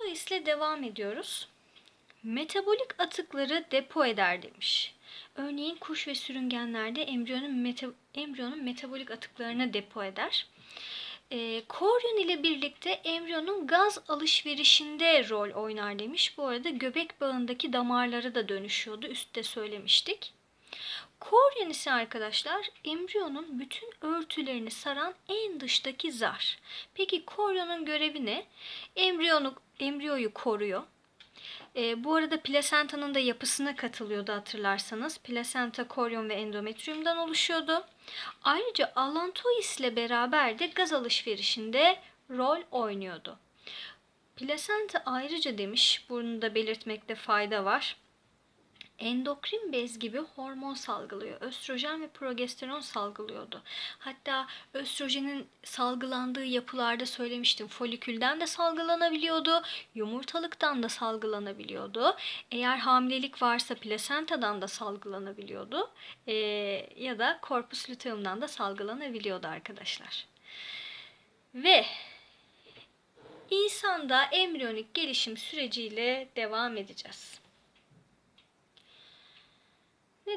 Dolayısıyla devam ediyoruz. Metabolik atıkları depo eder demiş. Örneğin kuş ve sürüngenlerde embriyonun, meta, embriyonun metabolik atıklarını depo eder. E, koryon ile birlikte embriyonun gaz alışverişinde rol oynar demiş. Bu arada göbek bağındaki damarları da dönüşüyordu. Üstte söylemiştik. Koryon ise arkadaşlar embriyonun bütün örtülerini saran en dıştaki zar. Peki koryonun görevi ne? Embriyonu, embriyoyu koruyor. E, bu arada plasentanın da yapısına katılıyordu hatırlarsanız. Plasenta, koryon ve endometriumdan oluşuyordu. Ayrıca allantois ile beraber de gaz alışverişinde rol oynuyordu. Plasenta ayrıca demiş, bunu da belirtmekte fayda var endokrin bez gibi hormon salgılıyor. Östrojen ve progesteron salgılıyordu. Hatta östrojenin salgılandığı yapılarda söylemiştim. Folikülden de salgılanabiliyordu. Yumurtalıktan da salgılanabiliyordu. Eğer hamilelik varsa plasentadan da salgılanabiliyordu. Ee, ya da korpus luteumdan da salgılanabiliyordu arkadaşlar. Ve insanda embriyonik gelişim süreciyle devam edeceğiz.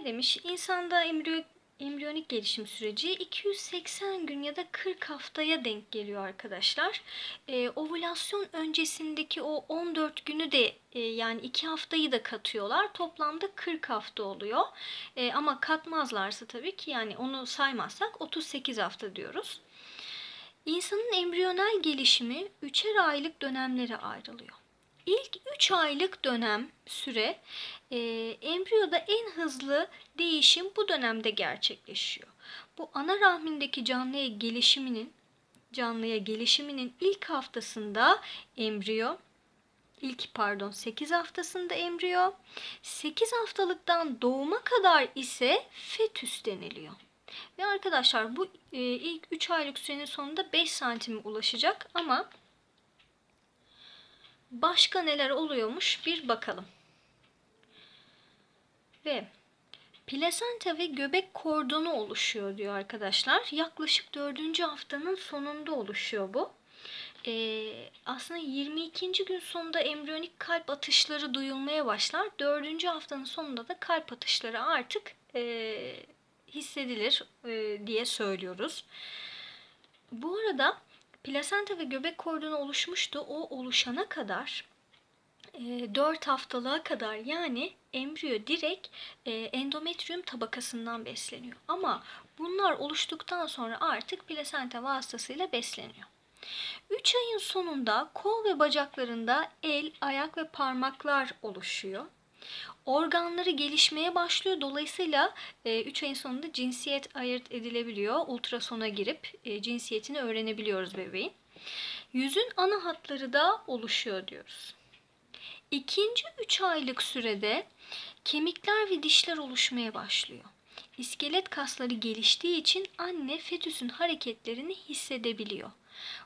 Demiş? İnsanda embriyo, embriyonik gelişim süreci 280 gün ya da 40 haftaya denk geliyor arkadaşlar. Ee, ovülasyon öncesindeki o 14 günü de e, yani 2 haftayı da katıyorlar. Toplamda 40 hafta oluyor. E, ama katmazlarsa tabii ki yani onu saymazsak 38 hafta diyoruz. İnsanın embriyonel gelişimi 3'er aylık dönemlere ayrılıyor. İlk 3 aylık dönem süre e, embriyoda en hızlı değişim bu dönemde gerçekleşiyor. Bu ana rahmindeki canlıya gelişiminin canlıya gelişiminin ilk haftasında embriyo ilk pardon 8 haftasında embriyo 8 haftalıktan doğuma kadar ise fetüs deniliyor. Ve arkadaşlar bu e, ilk 3 aylık sürenin sonunda 5 santime ulaşacak ama başka neler oluyormuş bir bakalım. Ve plasenta ve göbek kordonu oluşuyor diyor arkadaşlar. Yaklaşık 4. haftanın sonunda oluşuyor bu. Ee, aslında 22. gün sonunda embriyonik kalp atışları duyulmaya başlar. 4. haftanın sonunda da kalp atışları artık e, hissedilir e, diye söylüyoruz. Bu arada Plasenta ve göbek kordonu oluşmuştu. O oluşana kadar e, 4 haftalığa kadar yani embriyo direkt e, endometrium tabakasından besleniyor. Ama bunlar oluştuktan sonra artık plasenta vasıtasıyla besleniyor. 3 ayın sonunda kol ve bacaklarında el, ayak ve parmaklar oluşuyor organları gelişmeye başlıyor. Dolayısıyla 3 e, ayın sonunda cinsiyet ayırt edilebiliyor. Ultrasona girip e, cinsiyetini öğrenebiliyoruz bebeğin. Yüzün ana hatları da oluşuyor diyoruz. İkinci 3 aylık sürede kemikler ve dişler oluşmaya başlıyor. İskelet kasları geliştiği için anne fetüsün hareketlerini hissedebiliyor.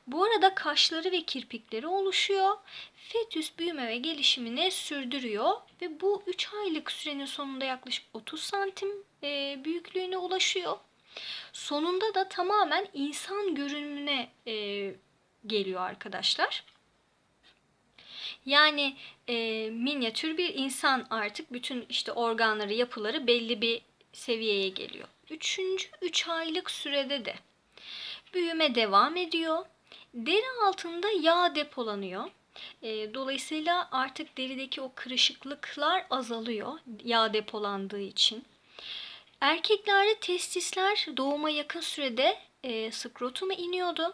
Bu arada kaşları ve kirpikleri oluşuyor. Fetüs büyüme ve gelişimini sürdürüyor ve bu 3 aylık sürenin sonunda yaklaşık 30 santim e, büyüklüğüne ulaşıyor. Sonunda da tamamen insan görünümüne e, geliyor arkadaşlar. Yani e, minyatür bir insan artık bütün işte organları, yapıları belli bir seviyeye geliyor. Üçüncü üç aylık sürede de büyüme devam ediyor. Deri altında yağ depolanıyor. E, dolayısıyla artık derideki o kırışıklıklar azalıyor yağ depolandığı için. Erkeklerde testisler doğuma yakın sürede e, skrotuma iniyordu.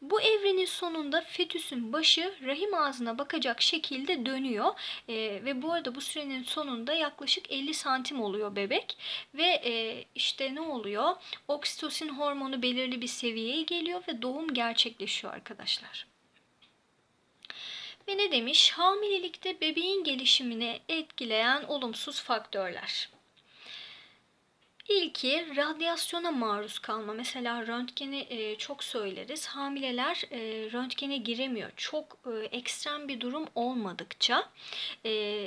Bu evrenin sonunda fetüsün başı rahim ağzına bakacak şekilde dönüyor. E, ve bu arada bu sürenin sonunda yaklaşık 50 santim oluyor bebek. Ve e, işte ne oluyor? Oksitosin hormonu belirli bir seviyeye geliyor ve doğum gerçekleşiyor arkadaşlar. Ve ne demiş? Hamilelikte bebeğin gelişimini etkileyen olumsuz faktörler. İlki radyasyona maruz kalma. Mesela röntgeni e, çok söyleriz. Hamileler e, röntgene giremiyor. Çok e, ekstrem bir durum olmadıkça e,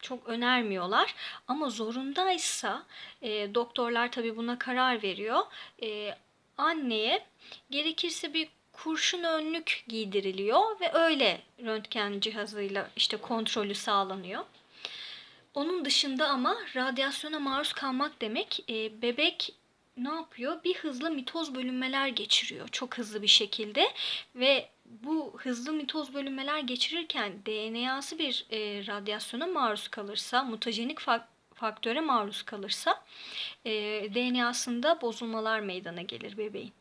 çok önermiyorlar. Ama zorundaysa e, doktorlar tabii buna karar veriyor. E, anneye gerekirse bir kurşun önlük giydiriliyor ve öyle röntgen cihazıyla işte kontrolü sağlanıyor. Onun dışında ama radyasyona maruz kalmak demek e, bebek ne yapıyor? Bir hızlı mitoz bölünmeler geçiriyor çok hızlı bir şekilde ve bu hızlı mitoz bölünmeler geçirirken DNA'sı bir e, radyasyona maruz kalırsa, mutajenik fak- faktöre maruz kalırsa e, DNA'sında bozulmalar meydana gelir bebeğin.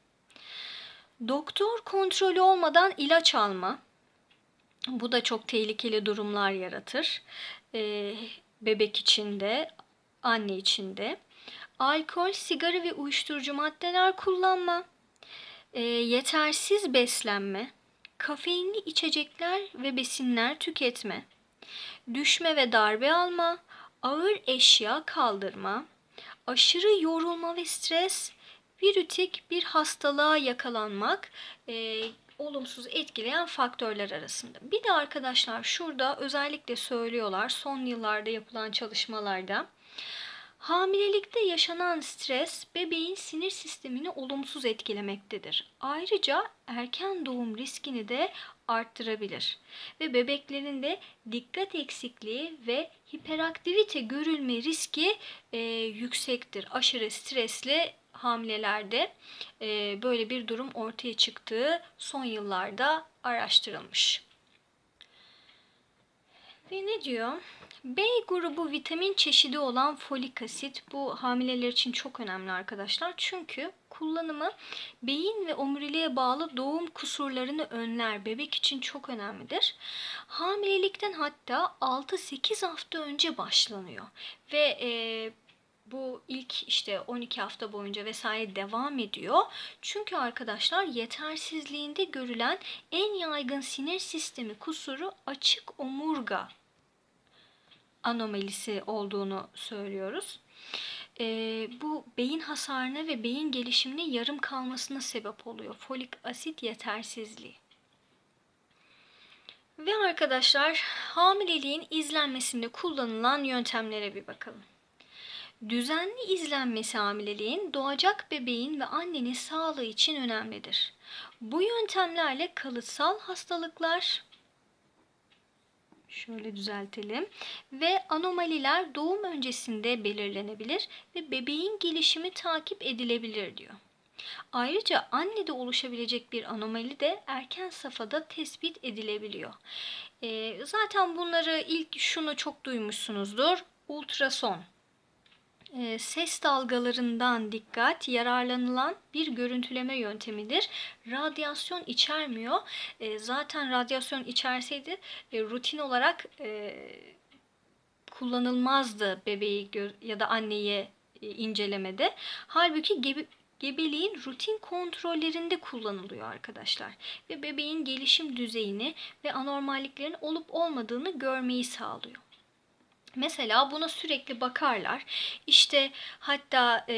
Doktor kontrolü olmadan ilaç alma. Bu da çok tehlikeli durumlar yaratır. E, bebek için de, anne için de. Alkol, sigara ve uyuşturucu maddeler kullanma. E, yetersiz beslenme. Kafeinli içecekler ve besinler tüketme. Düşme ve darbe alma. Ağır eşya kaldırma. Aşırı yorulma ve stres. Virütik bir hastalığa yakalanmak e, olumsuz etkileyen faktörler arasında. Bir de arkadaşlar şurada özellikle söylüyorlar son yıllarda yapılan çalışmalarda hamilelikte yaşanan stres bebeğin sinir sistemini olumsuz etkilemektedir. Ayrıca erken doğum riskini de arttırabilir ve bebeklerin de dikkat eksikliği ve hiperaktivite görülme riski e, yüksektir. Aşırı stresli hamilelerde e, böyle bir durum ortaya çıktığı son yıllarda araştırılmış. Ve ne diyor? B grubu vitamin çeşidi olan folik asit bu hamileler için çok önemli arkadaşlar. Çünkü kullanımı beyin ve omuriliğe bağlı doğum kusurlarını önler. Bebek için çok önemlidir. Hamilelikten hatta 6-8 hafta önce başlanıyor. Ve e, bu ilk işte 12 hafta boyunca vesaire devam ediyor. Çünkü arkadaşlar yetersizliğinde görülen en yaygın sinir sistemi kusuru açık omurga anomalisi olduğunu söylüyoruz. Ee, bu beyin hasarına ve beyin gelişimine yarım kalmasına sebep oluyor. Folik asit yetersizliği. Ve arkadaşlar hamileliğin izlenmesinde kullanılan yöntemlere bir bakalım. Düzenli izlenmesi hamileliğin doğacak bebeğin ve annenin sağlığı için önemlidir. Bu yöntemlerle kalıtsal hastalıklar, şöyle düzeltelim ve anomaliler doğum öncesinde belirlenebilir ve bebeğin gelişimi takip edilebilir diyor. Ayrıca annede oluşabilecek bir anomali de erken safhada tespit edilebiliyor. Ee, zaten bunları ilk şunu çok duymuşsunuzdur. Ultrason e, ses dalgalarından dikkat yararlanılan bir görüntüleme yöntemidir. Radyasyon içermiyor. E, zaten radyasyon içerseydi e, rutin olarak kullanılmazdı bebeği ya da anneyi incelemede. Halbuki gebe gebeliğin rutin kontrollerinde kullanılıyor arkadaşlar. Ve bebeğin gelişim düzeyini ve anormalliklerin olup olmadığını görmeyi sağlıyor. Mesela buna sürekli bakarlar. İşte hatta e,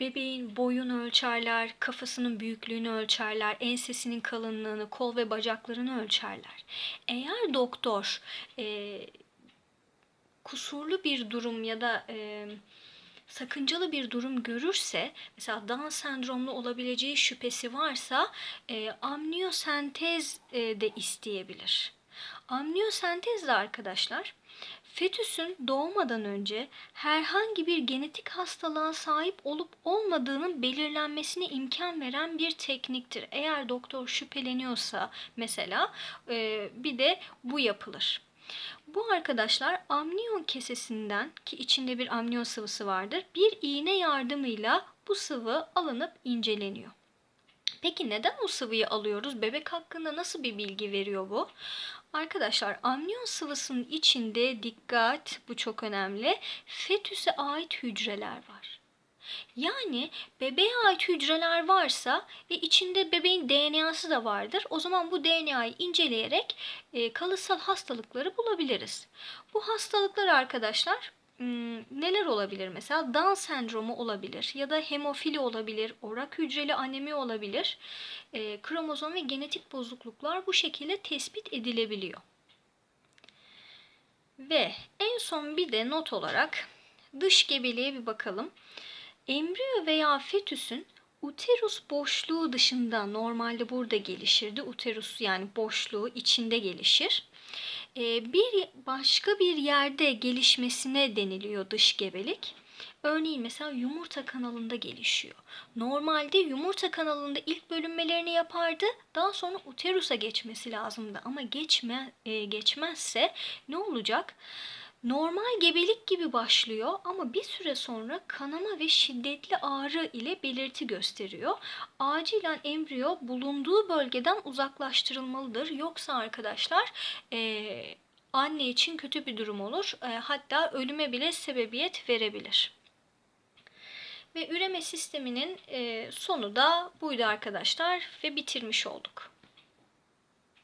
bebeğin boyunu ölçerler, kafasının büyüklüğünü ölçerler, ensesinin kalınlığını, kol ve bacaklarını ölçerler. Eğer doktor e, kusurlu bir durum ya da e, sakıncalı bir durum görürse, mesela Down sendromlu olabileceği şüphesi varsa e, amniyosentez e, de isteyebilir. Amniyosentez de arkadaşlar Fetüsün doğmadan önce herhangi bir genetik hastalığa sahip olup olmadığının belirlenmesine imkan veren bir tekniktir. Eğer doktor şüpheleniyorsa mesela e, bir de bu yapılır. Bu arkadaşlar amniyon kesesinden ki içinde bir amniyon sıvısı vardır bir iğne yardımıyla bu sıvı alınıp inceleniyor. Peki neden o sıvıyı alıyoruz? Bebek hakkında nasıl bir bilgi veriyor bu? Arkadaşlar amniyon sıvısının içinde dikkat bu çok önemli. Fetüse ait hücreler var. Yani bebeğe ait hücreler varsa ve içinde bebeğin DNA'sı da vardır. O zaman bu DNA'yı inceleyerek e, kalıtsal hastalıkları bulabiliriz. Bu hastalıklar arkadaşlar neler olabilir mesela? Down sendromu olabilir ya da hemofili olabilir, orak hücreli anemi olabilir. E, kromozom ve genetik bozukluklar bu şekilde tespit edilebiliyor. Ve en son bir de not olarak dış gebeliğe bir bakalım. Embriyo veya fetüsün Uterus boşluğu dışında normalde burada gelişirdi. Uterus yani boşluğu içinde gelişir. Ee, bir başka bir yerde gelişmesine deniliyor dış gebelik. Örneğin mesela yumurta kanalında gelişiyor. Normalde yumurta kanalında ilk bölünmelerini yapardı. Daha sonra uterusa geçmesi lazımdı. Ama geçme, e, geçmezse ne olacak? Normal gebelik gibi başlıyor ama bir süre sonra kanama ve şiddetli ağrı ile belirti gösteriyor. Acilen embriyo bulunduğu bölgeden uzaklaştırılmalıdır. Yoksa arkadaşlar eee, anne için kötü bir durum olur. Eee, hatta ölüme bile sebebiyet verebilir. Ve üreme sisteminin eee, sonu da buydu arkadaşlar ve bitirmiş olduk.